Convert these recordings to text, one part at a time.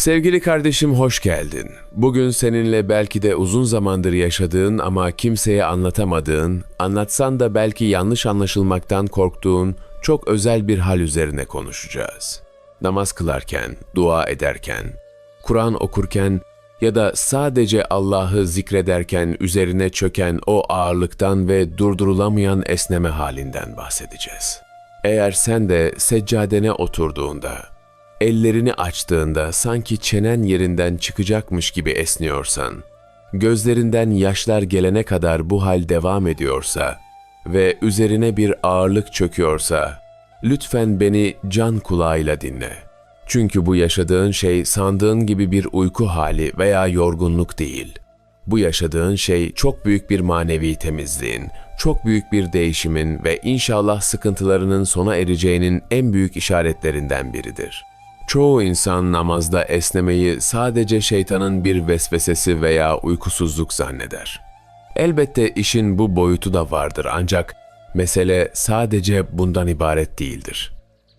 Sevgili kardeşim hoş geldin. Bugün seninle belki de uzun zamandır yaşadığın ama kimseye anlatamadığın, anlatsan da belki yanlış anlaşılmaktan korktuğun çok özel bir hal üzerine konuşacağız. Namaz kılarken, dua ederken, Kur'an okurken ya da sadece Allah'ı zikrederken üzerine çöken o ağırlıktan ve durdurulamayan esneme halinden bahsedeceğiz. Eğer sen de seccadene oturduğunda, ellerini açtığında sanki çenen yerinden çıkacakmış gibi esniyorsan, gözlerinden yaşlar gelene kadar bu hal devam ediyorsa ve üzerine bir ağırlık çöküyorsa, lütfen beni can kulağıyla dinle. Çünkü bu yaşadığın şey sandığın gibi bir uyku hali veya yorgunluk değil. Bu yaşadığın şey çok büyük bir manevi temizliğin, çok büyük bir değişimin ve inşallah sıkıntılarının sona ereceğinin en büyük işaretlerinden biridir. Çoğu insan namazda esnemeyi sadece şeytanın bir vesvesesi veya uykusuzluk zanneder. Elbette işin bu boyutu da vardır ancak mesele sadece bundan ibaret değildir.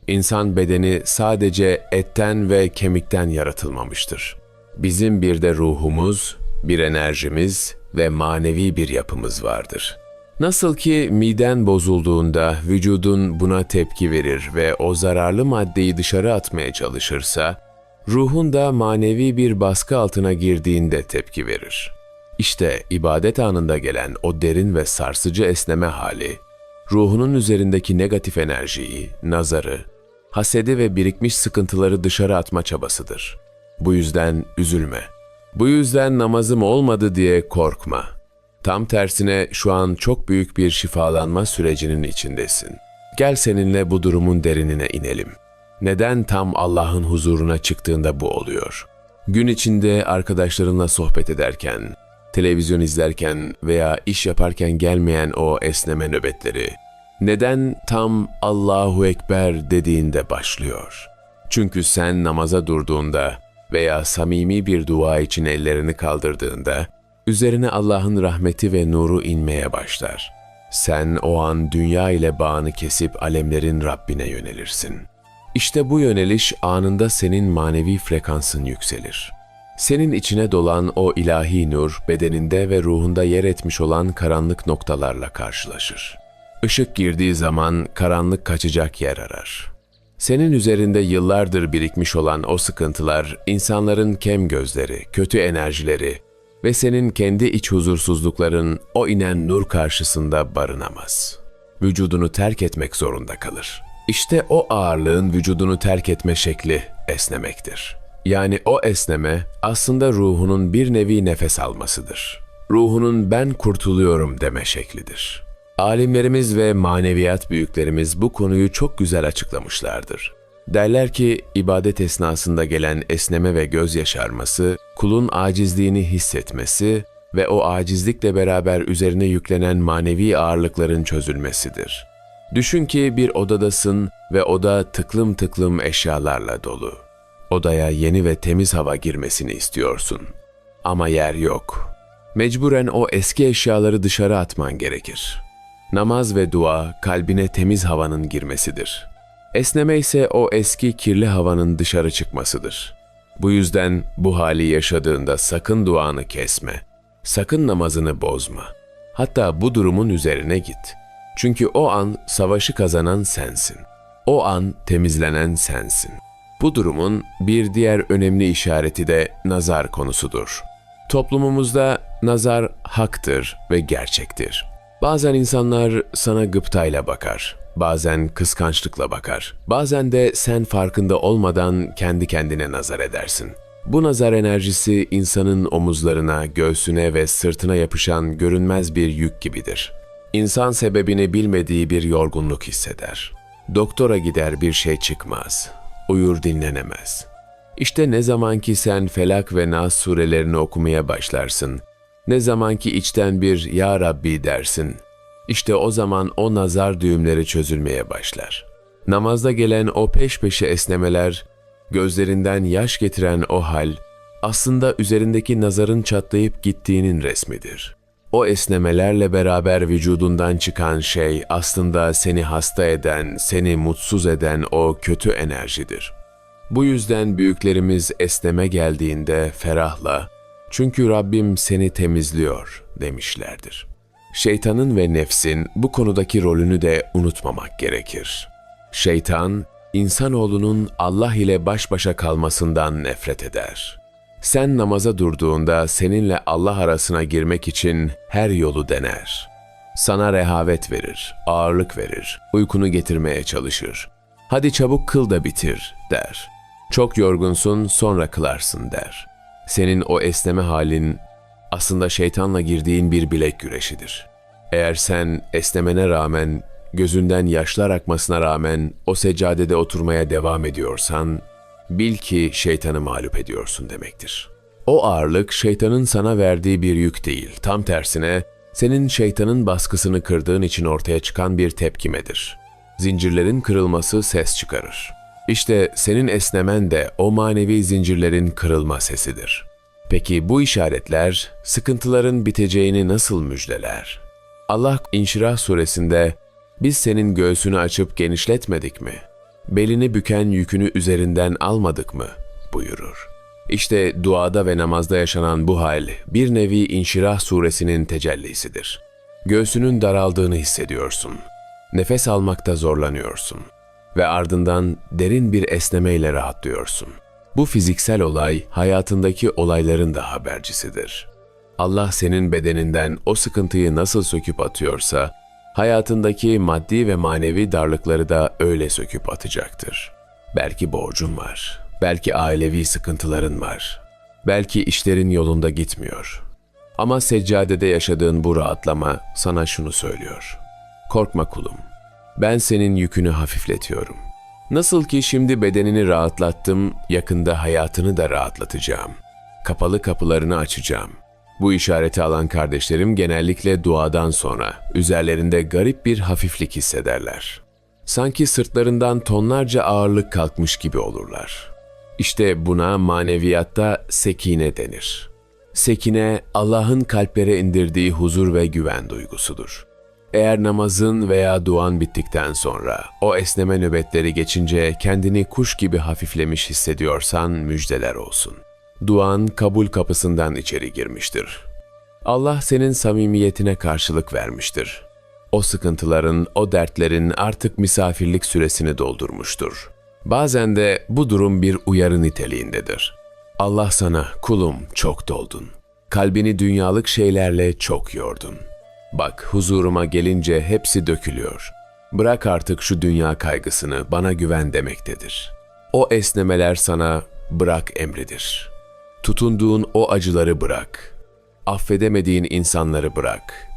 İnsan bedeni sadece etten ve kemikten yaratılmamıştır. Bizim bir de ruhumuz, bir enerjimiz ve manevi bir yapımız vardır. Nasıl ki miden bozulduğunda vücudun buna tepki verir ve o zararlı maddeyi dışarı atmaya çalışırsa, ruhun da manevi bir baskı altına girdiğinde tepki verir. İşte ibadet anında gelen o derin ve sarsıcı esneme hali, ruhunun üzerindeki negatif enerjiyi, nazarı, hasedi ve birikmiş sıkıntıları dışarı atma çabasıdır. Bu yüzden üzülme. Bu yüzden namazım olmadı diye korkma. Tam tersine şu an çok büyük bir şifalanma sürecinin içindesin. Gel seninle bu durumun derinine inelim. Neden tam Allah'ın huzuruna çıktığında bu oluyor? Gün içinde arkadaşlarınla sohbet ederken, televizyon izlerken veya iş yaparken gelmeyen o esneme nöbetleri, neden tam Allahu Ekber dediğinde başlıyor? Çünkü sen namaza durduğunda veya samimi bir dua için ellerini kaldırdığında, üzerine Allah'ın rahmeti ve nuru inmeye başlar. Sen o an dünya ile bağını kesip alemlerin Rabbine yönelirsin. İşte bu yöneliş anında senin manevi frekansın yükselir. Senin içine dolan o ilahi nur bedeninde ve ruhunda yer etmiş olan karanlık noktalarla karşılaşır. Işık girdiği zaman karanlık kaçacak yer arar. Senin üzerinde yıllardır birikmiş olan o sıkıntılar, insanların kem gözleri, kötü enerjileri ve senin kendi iç huzursuzlukların o inen nur karşısında barınamaz. Vücudunu terk etmek zorunda kalır. İşte o ağırlığın vücudunu terk etme şekli esnemektir. Yani o esneme aslında ruhunun bir nevi nefes almasıdır. Ruhunun ben kurtuluyorum deme şeklidir. Alimlerimiz ve maneviyat büyüklerimiz bu konuyu çok güzel açıklamışlardır. Derler ki ibadet esnasında gelen esneme ve göz yaşarması, kulun acizliğini hissetmesi ve o acizlikle beraber üzerine yüklenen manevi ağırlıkların çözülmesidir. Düşün ki bir odadasın ve oda tıklım tıklım eşyalarla dolu. Odaya yeni ve temiz hava girmesini istiyorsun. Ama yer yok. Mecburen o eski eşyaları dışarı atman gerekir. Namaz ve dua kalbine temiz havanın girmesidir. Esneme ise o eski kirli havanın dışarı çıkmasıdır. Bu yüzden bu hali yaşadığında sakın duanı kesme. Sakın namazını bozma. Hatta bu durumun üzerine git. Çünkü o an savaşı kazanan sensin. O an temizlenen sensin. Bu durumun bir diğer önemli işareti de nazar konusudur. Toplumumuzda nazar haktır ve gerçektir. Bazen insanlar sana gıptayla bakar, bazen kıskançlıkla bakar, bazen de sen farkında olmadan kendi kendine nazar edersin. Bu nazar enerjisi insanın omuzlarına, göğsüne ve sırtına yapışan görünmez bir yük gibidir. İnsan sebebini bilmediği bir yorgunluk hisseder. Doktora gider bir şey çıkmaz. Uyur dinlenemez. İşte ne zaman ki sen Felak ve Nas surelerini okumaya başlarsın, ne zaman ki içten bir Ya Rabbi dersin, işte o zaman o nazar düğümleri çözülmeye başlar. Namazda gelen o peş peşe esnemeler, gözlerinden yaş getiren o hal, aslında üzerindeki nazarın çatlayıp gittiğinin resmidir. O esnemelerle beraber vücudundan çıkan şey aslında seni hasta eden, seni mutsuz eden o kötü enerjidir. Bu yüzden büyüklerimiz esneme geldiğinde ferahla, çünkü Rabbim seni temizliyor demişlerdir. Şeytanın ve nefsin bu konudaki rolünü de unutmamak gerekir. Şeytan, insanoğlunun Allah ile baş başa kalmasından nefret eder. Sen namaza durduğunda seninle Allah arasına girmek için her yolu dener. Sana rehavet verir, ağırlık verir, uykunu getirmeye çalışır. Hadi çabuk kıl da bitir der. Çok yorgunsun sonra kılarsın der. Senin o esneme halin aslında şeytanla girdiğin bir bilek güreşidir. Eğer sen esnemene rağmen, gözünden yaşlar akmasına rağmen o seccadede oturmaya devam ediyorsan, bil ki şeytanı mağlup ediyorsun demektir. O ağırlık şeytanın sana verdiği bir yük değil, tam tersine senin şeytanın baskısını kırdığın için ortaya çıkan bir tepkimedir. Zincirlerin kırılması ses çıkarır. İşte senin esnemen de o manevi zincirlerin kırılma sesidir. Peki bu işaretler sıkıntıların biteceğini nasıl müjdeler? Allah İnşirah suresinde biz senin göğsünü açıp genişletmedik mi? Belini büken yükünü üzerinden almadık mı? buyurur. İşte duada ve namazda yaşanan bu hal bir nevi İnşirah suresinin tecellisidir. Göğsünün daraldığını hissediyorsun. Nefes almakta zorlanıyorsun ve ardından derin bir esnemeyle rahatlıyorsun. Bu fiziksel olay hayatındaki olayların da habercisidir. Allah senin bedeninden o sıkıntıyı nasıl söküp atıyorsa, hayatındaki maddi ve manevi darlıkları da öyle söküp atacaktır. Belki borcun var, belki ailevi sıkıntıların var, belki işlerin yolunda gitmiyor. Ama seccadede yaşadığın bu rahatlama sana şunu söylüyor. Korkma kulum, ben senin yükünü hafifletiyorum. Nasıl ki şimdi bedenini rahatlattım, yakında hayatını da rahatlatacağım. Kapalı kapılarını açacağım. Bu işareti alan kardeşlerim genellikle duadan sonra üzerlerinde garip bir hafiflik hissederler. Sanki sırtlarından tonlarca ağırlık kalkmış gibi olurlar. İşte buna maneviyatta sekine denir. Sekine Allah'ın kalplere indirdiği huzur ve güven duygusudur. Eğer namazın veya duan bittikten sonra o esneme nöbetleri geçince kendini kuş gibi hafiflemiş hissediyorsan müjdeler olsun. Duan kabul kapısından içeri girmiştir. Allah senin samimiyetine karşılık vermiştir. O sıkıntıların, o dertlerin artık misafirlik süresini doldurmuştur. Bazen de bu durum bir uyarı niteliğindedir. Allah sana kulum çok doldun. Kalbini dünyalık şeylerle çok yordun. Bak huzuruma gelince hepsi dökülüyor. Bırak artık şu dünya kaygısını bana güven demektedir. O esnemeler sana bırak emridir. Tutunduğun o acıları bırak. Affedemediğin insanları bırak.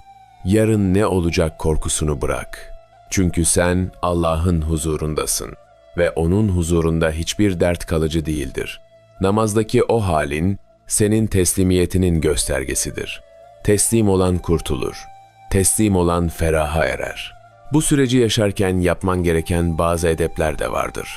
Yarın ne olacak korkusunu bırak. Çünkü sen Allah'ın huzurundasın ve onun huzurunda hiçbir dert kalıcı değildir. Namazdaki o halin senin teslimiyetinin göstergesidir. Teslim olan kurtulur. Teslim olan feraha erer. Bu süreci yaşarken yapman gereken bazı edepler de vardır.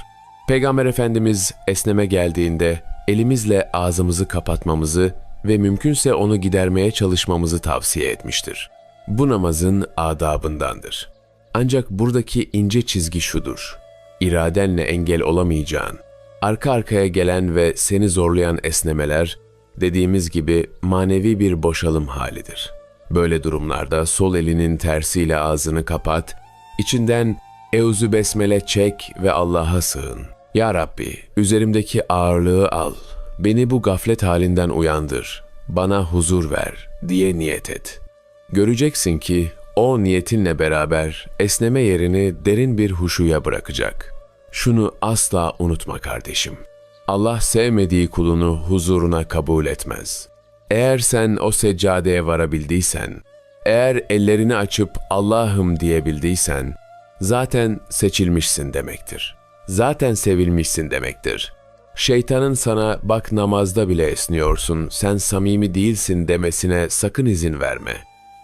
Peygamber Efendimiz esneme geldiğinde elimizle ağzımızı kapatmamızı ve mümkünse onu gidermeye çalışmamızı tavsiye etmiştir. Bu namazın adabındandır. Ancak buradaki ince çizgi şudur. İradenle engel olamayacağın, arka arkaya gelen ve seni zorlayan esnemeler, dediğimiz gibi manevi bir boşalım halidir. Böyle durumlarda sol elinin tersiyle ağzını kapat, içinden Euzü Besmele çek ve Allah'a sığın. Ya Rabbi, üzerimdeki ağırlığı al. Beni bu gaflet halinden uyandır. Bana huzur ver diye niyet et. Göreceksin ki o niyetinle beraber esneme yerini derin bir huşuya bırakacak. Şunu asla unutma kardeşim. Allah sevmediği kulunu huzuruna kabul etmez. Eğer sen o seccadeye varabildiysen, eğer ellerini açıp Allah'ım diyebildiysen, zaten seçilmişsin demektir. Zaten sevilmişsin demektir. Şeytanın sana bak namazda bile esniyorsun, sen samimi değilsin demesine sakın izin verme.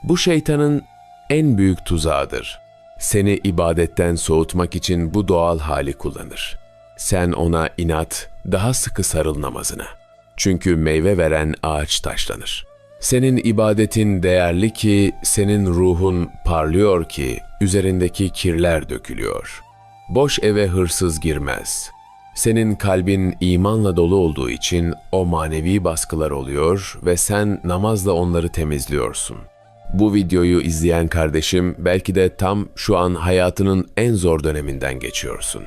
Bu şeytanın en büyük tuzağıdır. Seni ibadetten soğutmak için bu doğal hali kullanır. Sen ona inat, daha sıkı sarıl namazına. Çünkü meyve veren ağaç taşlanır. Senin ibadetin değerli ki, senin ruhun parlıyor ki, üzerindeki kirler dökülüyor. Boş eve hırsız girmez. Senin kalbin imanla dolu olduğu için o manevi baskılar oluyor ve sen namazla onları temizliyorsun. Bu videoyu izleyen kardeşim belki de tam şu an hayatının en zor döneminden geçiyorsun.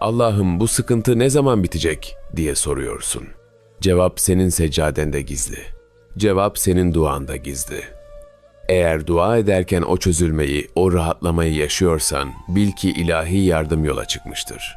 Allah'ım bu sıkıntı ne zaman bitecek diye soruyorsun. Cevap senin seccadende gizli. Cevap senin duanda gizli. Eğer dua ederken o çözülmeyi, o rahatlamayı yaşıyorsan bil ki ilahi yardım yola çıkmıştır.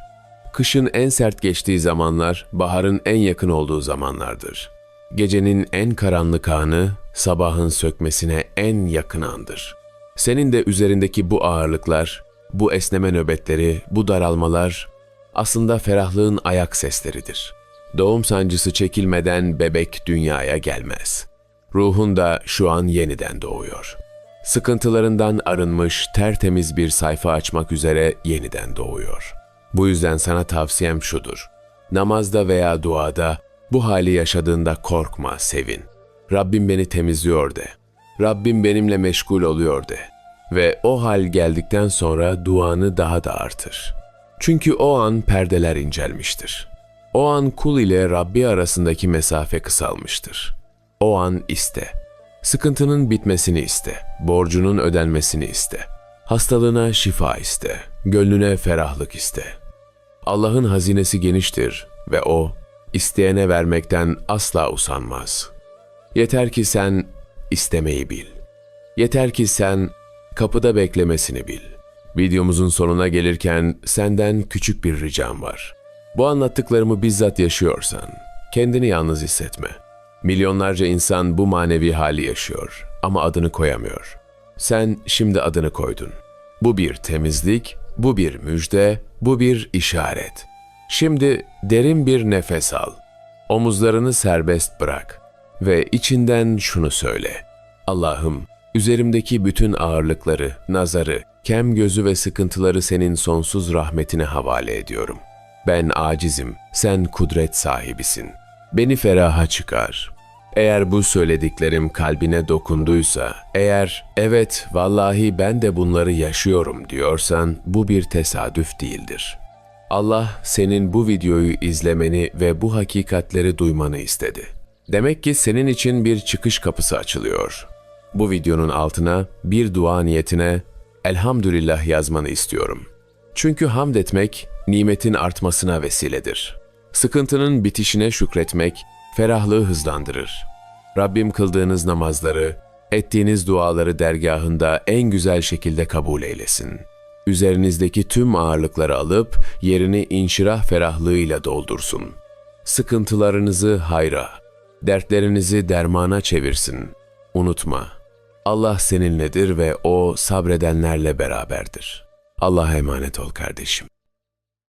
Kışın en sert geçtiği zamanlar, baharın en yakın olduğu zamanlardır. Gecenin en karanlık anı, sabahın sökmesine en yakın andır. Senin de üzerindeki bu ağırlıklar, bu esneme nöbetleri, bu daralmalar aslında ferahlığın ayak sesleridir. Doğum sancısı çekilmeden bebek dünyaya gelmez. Ruhun da şu an yeniden doğuyor. Sıkıntılarından arınmış, tertemiz bir sayfa açmak üzere yeniden doğuyor. Bu yüzden sana tavsiyem şudur. Namazda veya duada bu hali yaşadığında korkma, sevin. Rabbim beni temizliyor de. Rabbim benimle meşgul oluyor de. Ve o hal geldikten sonra duanı daha da artır. Çünkü o an perdeler incelmiştir. O an kul ile Rabbi arasındaki mesafe kısalmıştır. O an iste. Sıkıntının bitmesini iste. Borcunun ödenmesini iste. Hastalığına şifa iste. Gönlüne ferahlık iste. Allah'ın hazinesi geniştir ve O, isteyene vermekten asla usanmaz. Yeter ki sen istemeyi bil. Yeter ki sen kapıda beklemesini bil. Videomuzun sonuna gelirken senden küçük bir ricam var. Bu anlattıklarımı bizzat yaşıyorsan, kendini yalnız hissetme. Milyonlarca insan bu manevi hali yaşıyor ama adını koyamıyor. Sen şimdi adını koydun. Bu bir temizlik, bu bir müjde, bu bir işaret. Şimdi derin bir nefes al. Omuzlarını serbest bırak ve içinden şunu söyle. Allah'ım, üzerimdeki bütün ağırlıkları, nazarı, kem gözü ve sıkıntıları senin sonsuz rahmetine havale ediyorum. Ben acizim, sen kudret sahibisin. Beni feraha çıkar. Eğer bu söylediklerim kalbine dokunduysa, eğer evet vallahi ben de bunları yaşıyorum diyorsan bu bir tesadüf değildir. Allah senin bu videoyu izlemeni ve bu hakikatleri duymanı istedi. Demek ki senin için bir çıkış kapısı açılıyor. Bu videonun altına bir dua niyetine elhamdülillah yazmanı istiyorum. Çünkü hamd etmek nimetin artmasına vesiledir. Sıkıntının bitişine şükretmek ferahlığı hızlandırır. Rabbim kıldığınız namazları, ettiğiniz duaları dergahında en güzel şekilde kabul eylesin. Üzerinizdeki tüm ağırlıkları alıp yerini inşirah ferahlığıyla doldursun. Sıkıntılarınızı hayra, dertlerinizi dermana çevirsin. Unutma, Allah seninledir ve O sabredenlerle beraberdir. Allah'a emanet ol kardeşim.